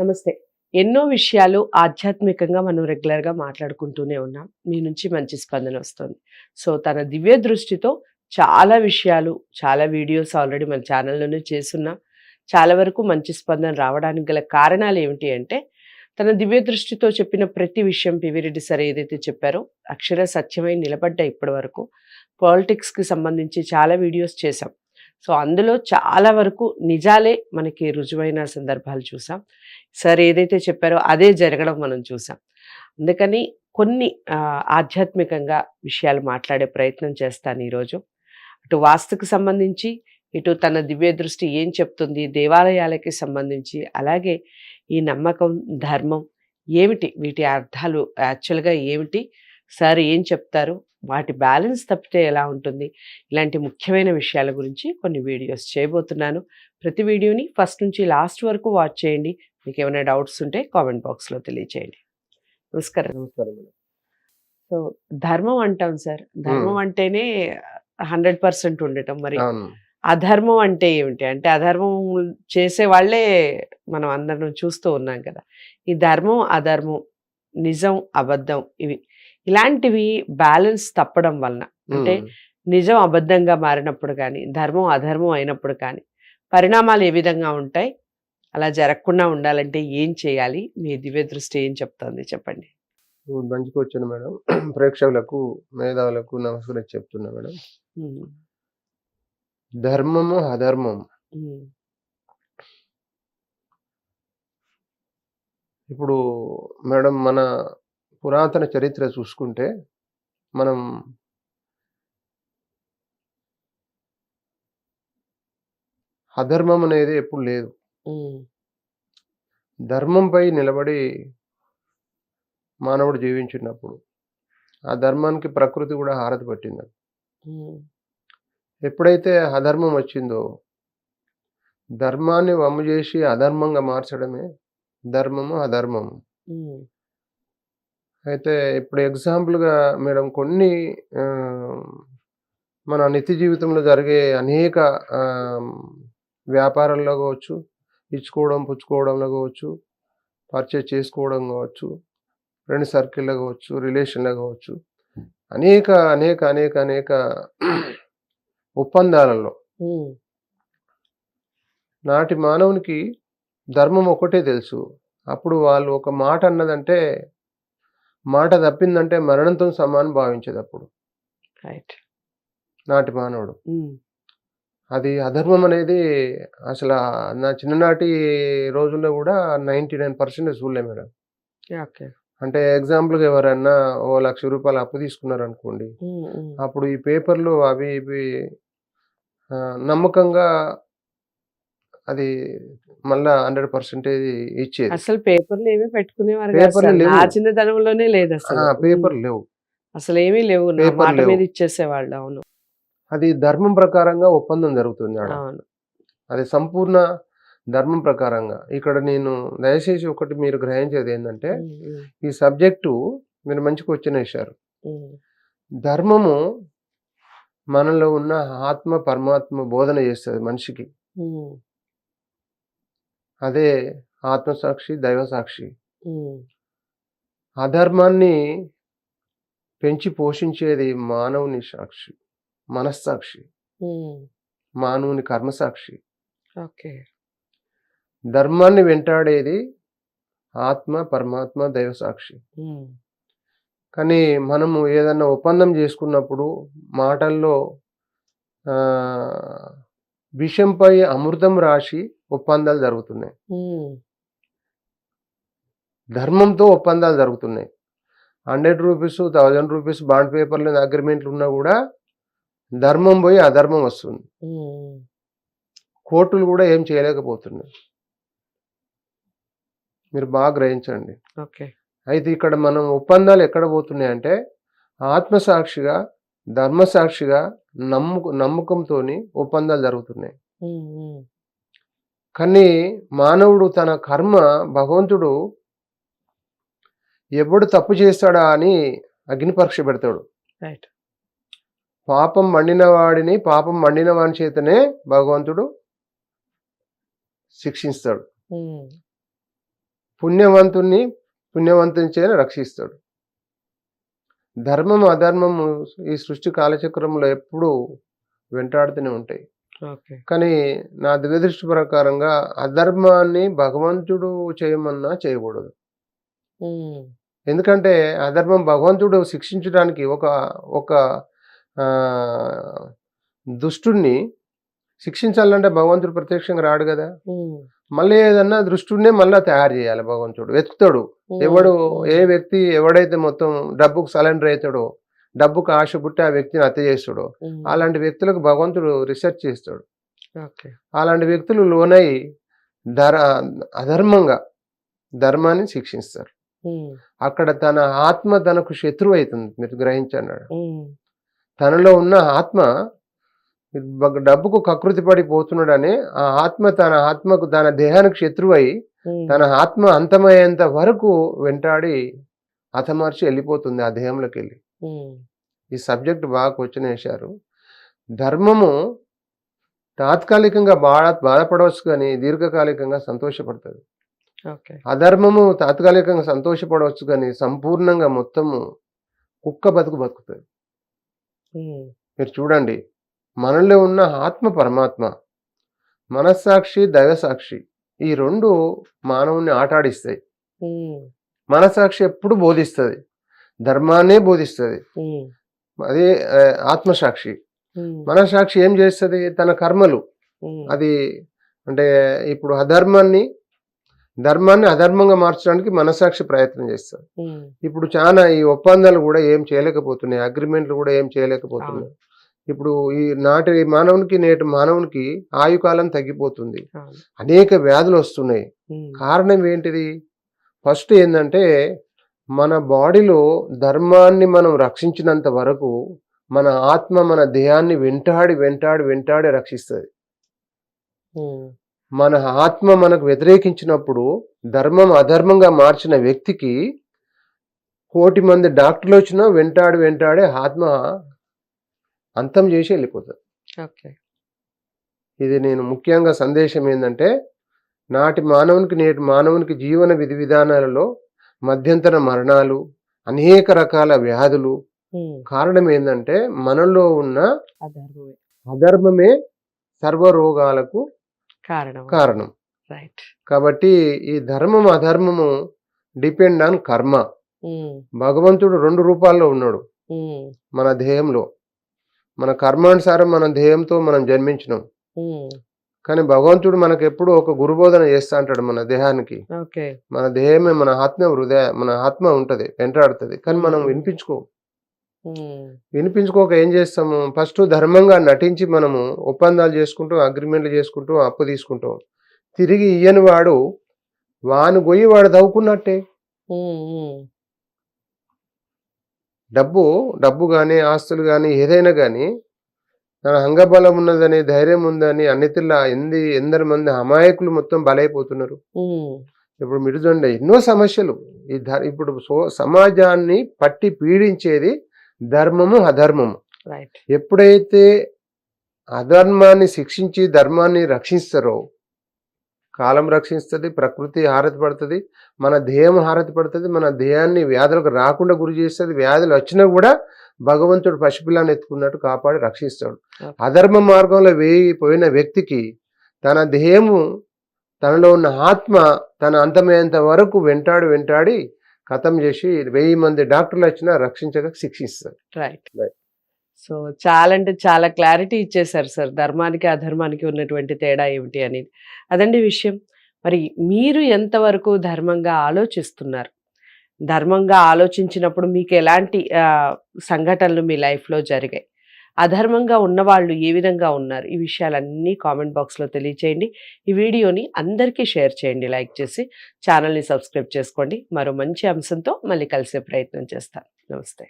నమస్తే. ఎన్నో విషయాలు ఆధ్యాత్మికంగా మనం రెగ్యులర్గా మాట్లాడుకుంటూనే ఉన్నాం. మీ నుంచి మంచి స్పందన వస్తుంది. సో తన దివ్య దృష్టితో చాలా విషయాలు చాలా వీడియోస్ ఆల్రెడీ మన ఛానల్లోనే చేస్తున్నాం. చాలా వరకు మంచి స్పందన రావడానికి గల కారణాలు ఏమిటి అంటే తన దివ్య దృష్టితో చెప్పిన ప్రతి విషయం పివిరెడ్డి సార్ ఏదైతే చెప్పారో అక్షర సత్యమై నిలబడ్డ ఇప్పటి వరకు పాలిటిక్స్కి సంబంధించి చాలా వీడియోస్ చేశాం. సో అందులో చాలా వరకు నిజాలే మనకి రుజువైన సందర్భాలు చూసాం సార్ ఏదైతే చెప్పారో అదే జరగడం మనం చూసాం. అందుకని కొన్ని ఆధ్యాత్మికంగా విషయాలు మాట్లాడే ప్రయత్నం చేస్తాను ఈరోజు. అటు వాస్తుకు సంబంధించి ఇటు తన దివ్య దృష్టి ఏం చెప్తుంది దేవాలయాలకి సంబంధించి అలాగే ఈ నమ్మకం ధర్మం ఏమిటి వీటి అర్థాలు యాక్చువల్గా ఏమిటి సార్ ఏం చెప్తారు వాటి బ్యాలెన్స్ తప్పితే ఎలా ఉంటుంది ఇలాంటి ముఖ్యమైన విషయాల గురించి కొన్ని వీడియోస్ చేయబోతున్నాను. ప్రతి వీడియోని ఫస్ట్ నుంచి లాస్ట్ వరకు వాచ్ చేయండి మీకు ఏమైనా డౌట్స్ ఉంటే కామెంట్ బాక్స్లో తెలియచేయండి. నమస్కారం. నమస్కారం సో ధర్మం అంటాం సార్. ధర్మం అంటేనే హండ్రెడ్ పర్సెంట్ ఉండటం మరి. అధర్మం అంటే ఏమిటి? అంటే అధర్మం చేసే వాళ్ళే మనం అందరం చూస్తూ ఉన్నాం కదా. ఈ ధర్మం అధర్మం నిజం అబద్ధం ఇవి. ఇలాంటివి బ్యాలెన్స్ తప్పడం వలన అంటే. నిజం అబద్ధంగా మారినప్పుడు కానీ ధర్మం అధర్మం అయినప్పుడు కానీ పరిణామాలు ఏ విధంగా ఉంటాయి? అలా జరగకుండా ఉండాలంటే ఏం చేయాలి? మీ దివ్య దృష్టి ఏం చెప్తుంది చెప్పండి. వచ్చాను మేడం. ప్రేక్షకులకు మేధావులకు నమస్కారం చెప్తున్నా మేడం. ధర్మము అధర్మం. ఉమ్, ఇప్పుడు మేడం మన పురాతన చరిత్ర చూసుకుంటే మనం అధర్మం అనేది ఎప్పుడు లేదు. ఉమ్, ధర్మంపై నిలబడి మానవుడు జీవించినప్పుడు ఆ ధర్మానికి ప్రకృతి కూడా హారతి పట్టింది. ఉమ్, ఎప్పుడైతే అధర్మం వచ్చిందో ధర్మాన్ని వమ్ము చేసి అధర్మంగా మార్చడమే ధర్మము అధర్మము. ఉమ్, అయితే ఇప్పుడు ఎగ్జాంపుల్గా మేడం కొన్ని ఆ, మన నిత్య జీవితంలో జరిగే అనేక ఆ, వ్యాపారాల్లో కావచ్చు ఇచ్చుకోవడం పుచ్చుకోవడంలో కావచ్చు పర్చేజ్ చేసుకోవడం కావచ్చు ఫ్రెండ్ సర్కిల్లో కావచ్చు రిలేషన్లో కావచ్చు అనేక అనేక అనేక అనేక ఒప్పందాలలో నాటి మానవునికి ధర్మం ఒకటే తెలుసు. అప్పుడు వాళ్ళు ఒక మాట అన్నదంటే మాట తప్పిందంటే మరణంతో సమానం భావించేది అప్పుడు. రైట్ నాటి మానవుడు. అది అధర్మం అనేది అసలు నా చిన్ననాటి రోజుల్లో కూడా నైంటీ నైన్ పర్సెంట్ చూడలే మేడం. ఓకే. అంటే ఎగ్జాంపుల్గా ఎవరన్నా ఓ లక్ష రూపాయలు అప్పు తీసుకున్నారు అనుకోండి అప్పుడు ఈ పేపర్లు అవి ఇవి నమ్మకంగా అది మళ్ళా హండ్రెడ్ పర్సెంటేజ్ ఇచ్చేది. అసలు పేపర్లు ఏమీ పెట్టుకునేవారు పేపర్లు చిన్నతనంలోనే లేదు అసలు. ఆ, పేపర్ లేవు. అసలు ఏమీ లేవు. పేపర్. మీద ఇచ్చేసేవాళ్ళు అవును. అది ధర్మం ప్రకారంగా ఒప్పందం జరుగుతుంది అది సంపూర్ణ ధర్మం ప్రకారంగా. ఇక్కడ నేను దయచేసి ఒకటి మీరు గ్రహించేది ఏంటంటే ఈ సబ్జెక్టు మీరు మంచి క్వశ్చన్ వేశారు ధర్మము మనలో ఉన్న ఆత్మ పరమాత్మ బోధన చేస్తుంది మనిషికి. అదే ఆత్మసాక్షి దైవసాక్షి. ఉమ్, అధర్మాన్ని పెంచి పోషించేది మానవుని సాక్షి. మనస్సాక్షి. మానవుని కర్మసాక్షి. ఓకే. ధర్మాన్ని వెంటాడేది ఆత్మ పరమాత్మ దైవసాక్షి. ఉమ్, కానీ మనము ఏదన్నా ఒప్పందం చేసుకున్నప్పుడు మాటల్లో విషంపై అమృతం రాసి ఒప్పందాలు జరుగుతున్నాయి. ధర్మంతో ఒప్పందాలు జరుగుతున్నాయి. Hundred rupees thousand rupees bond పేపర్లు అగ్రిమెంట్లు ఉన్నా కూడా ధర్మం పోయి అధర్మం వస్తుంది. కోర్టులు కూడా ఏం చేయలేకపోతున్నాయి మీరు బాగా గ్రహించండి. ఓకే. అయితే ఇక్కడ మనం ఒప్పందాలు ఎక్కడ పోతున్నాయి అంటే ఆత్మసాక్షిగా ధర్మసాక్షిగా నమ్ముకు నమ్మకంతో ఒప్పందాలు జరుగుతున్నాయి. కానీ మానవుడు తన కర్మ భగవంతుడు ఎప్పుడు తప్పు చేస్తాడా అని అగ్ని పరీక్ష పెడతాడు. రైట్. పాపం మండిన వాడిని పాపం మండిన వాని చేతనే భగవంతుడు శిక్షిస్తాడు. పుణ్యవంతుణ్ణి పుణ్యవంతుని చేత రక్షిస్తాడు. ధర్మం అధర్మము ఈ సృష్టి కాలచక్రంలో ఎప్పుడూ వెంటాడుతూనే ఉంటాయి. కానీ నా దివ్యదృష్టి ప్రకారంగా అధర్మాన్ని భగవంతుడు చేయమన్నా చేయకూడదు. ఎందుకంటే అధర్మం భగవంతుడు శిక్షించడానికి ఒక ఒక దుష్టుణ్ణి శిక్షించాలంటే భగవంతుడు ప్రత్యక్షంగా రాడు కదా. మళ్ళీ ఏదన్నా దృష్టినే మళ్ళీ తయారు చేయాలి భగవంతుడు. వెతుకుతాడు. ఎవడు ఏ వ్యక్తి ఎవడైతే మొత్తం డబ్బుకు సరెండర్ అవుతాడో డబ్బుకు ఆశ పుట్టి ఆ వ్యక్తిని హత్య చేస్తాడో అలాంటి వ్యక్తులకు భగవంతుడు రీసెర్చ్ చేస్తాడు. అలాంటి వ్యక్తులు లోనై ధర అధర్మంగా ధర్మాన్ని శిక్షిస్తారు. అక్కడ తన ఆత్మ తనకు శత్రువు అవుతుంది మీరు గ్రహించన్నాడు ఉమ్, తనలో ఉన్న ఆత్మ డబ్బుకు కకృతి పడిపోతున్నాడని ఆ ఆత్మ తన ఆత్మకు తన దేహానికి శత్రువై తన ఆత్మ అంతమయ్యేంత వరకు వెంటాడి హతమార్చి వెళ్ళిపోతుంది ఆ దేహంలోకి వెళ్ళి ఈ సబ్జెక్ట్ బాగా క్వశ్చన్ వేశారు. ధర్మము తాత్కాలికంగా బాధ బాధపడవచ్చు కానీ దీర్ఘకాలికంగా సంతోషపడుతుంది. అధర్మము తాత్కాలికంగా సంతోషపడవచ్చు కానీ సంపూర్ణంగా మొత్తము కుక్క బతుకు బతుకుతుంది. మీరు చూడండి. మనలో ఉన్న ఆత్మ పరమాత్మ మనస్సాక్షి దైవసాక్షి ఈ రెండు మానవుని ఆటాడిస్తాయి. మనసాక్షి ఎప్పుడు బోధిస్తుంది? ధర్మాన్నే బోధిస్తుంది. అదే ఆత్మసాక్షి. మనసాక్షి ఏం చేస్తుంది? తన కర్మలు. అది అంటే ఇప్పుడు అధర్మాన్ని ధర్మాన్ని అధర్మంగా మార్చడానికి మనసాక్షి ప్రయత్నం చేస్తారు. ఇప్పుడు చాలా ఈ ఒప్పందాలు కూడా ఏం చేయలేకపోతున్నాయి అగ్రిమెంట్లు కూడా ఏం చేయలేకపోతున్నాయి. ఇప్పుడు ఈ నాటి మానవునికి నేటి మానవునికి ఆయుకాలం తగ్గిపోతుంది. అనేక వ్యాధులు వస్తున్నాయి. కారణం ఏంటిది? ఫస్ట్ ఏంటంటే మన బాడీలో ధర్మాన్ని మనం రక్షించినంత వరకు మన ఆత్మ మన దేహాన్ని వెంటాడి వెంటాడి వెంటాడి రక్షిస్తుంది. మన ఆత్మ మనకు వ్యతిరేకించినప్పుడు ధర్మం అధర్మంగా మార్చిన వ్యక్తికి కోటి మంది డాక్టర్లు వచ్చినా వెంటాడి వెంటాడి ఆత్మ అంతం చేసి వెళ్ళిపోతుంది. ఇది నేను ముఖ్యంగా సందేశం ఏంటంటే నాటి మానవునికి నేటి మానవునికి జీవన విధి విధానాలలో మధ్యంతర మరణాలు అనేక రకాల వ్యాధులు. కారణం ఏంటంటే మనలో ఉన్న అధర్మమే. అధర్మమే సర్వ రోగాలకు కారణం కాబట్టి ఈ ధర్మం అధర్మము డిపెండ్ ఆన్ కర్మ. భగవంతుడు రెండు రూపాల్లో ఉన్నాడు. మన దేహంలో. మన కర్మానుసారం మన దేహంతో మనం జన్మించినాం. కానీ భగవంతుడు మనకు ఎప్పుడు ఒక గురుబోధన చేస్తా అంటాడు మన దేహానికి. మన దేహమే మన ఆత్మ హృదయ మన ఆత్మ ఉంటది వెంటాడుతుంది. కానీ మనం వినిపించుకో. వినిపించుకోక ఏం చేస్తాము? ఫస్ట్ ధర్మంగా నటించి మనము ఒప్పందాలు చేసుకుంటూ అగ్రిమెంట్లు చేసుకుంటూ అప్పు తీసుకుంటాం. తిరిగి ఇయ్యని వాడు వాను గొయ్యి వాడు ఉమ్, డబ్బు డబ్బు కానీ ఆస్తులు కానీ ఏదైనా కానీ తన అంగబలం ఉన్నదని ధైర్యం ఉందని అన్నిటిలా ఎంది ఎందరి మంది అమాయకులు మొత్తం బలైపోతున్నారు. ఇప్పుడు చూడండి ఎన్నో సమస్యలు. ఈ ఇప్పుడు సో సమాజాన్ని పట్టి పీడించేది ధర్మము అధర్మము. ఎప్పుడైతే అధర్మాన్ని శిక్షించి ధర్మాన్ని రక్షిస్తారో కాలం రక్షిస్తుంది ప్రకృతి హారతి పడుతుంది మన దేహం హారతి పడుతుంది మన దేహాన్ని వ్యాధులకు రాకుండా గురి చేస్తుంది వ్యాధులు వచ్చినా కూడా భగవంతుడు పసిపిల్లాన్ని ఎత్తుకున్నట్టు కాపాడి రక్షిస్తాడు. అధర్మ మార్గంలో వేయి పోయిన వ్యక్తికి తన దేహము తనలో ఉన్న ఆత్మ తన అంతమయ్యేంత వరకు వెంటాడి వెంటాడి ఖతం చేసి వెయ్యి మంది డాక్టర్లు వచ్చినా రక్షించక శిక్షిస్తారు. రైట్. సో చాలా అంటే చాలా క్లారిటీ ఇచ్చేశారు సార్ ధర్మానికి అధర్మానికి ఉన్నటువంటి తేడా ఏమిటి అనేది. అదండి విషయం. మరి మీరు ఎంతవరకు ధర్మంగా ఆలోచిస్తున్నారు? ధర్మంగా ఆలోచించినప్పుడు మీకు ఎలాంటి సంఘటనలు మీ లైఫ్లో జరిగాయి? అధర్మంగా ఉన్నవాళ్ళు ఏ విధంగా ఉన్నారు? ఈ విషయాలన్నీ కామెంట్ బాక్స్లో తెలియచేయండి. ఈ వీడియోని అందరికీ షేర్ చేయండి లైక్ చేసి ఛానల్ని సబ్స్క్రైబ్ చేసుకోండి. మరో మంచి అంశంతో మళ్ళీ కలిసే ప్రయత్నం చేస్తాను. నమస్తే.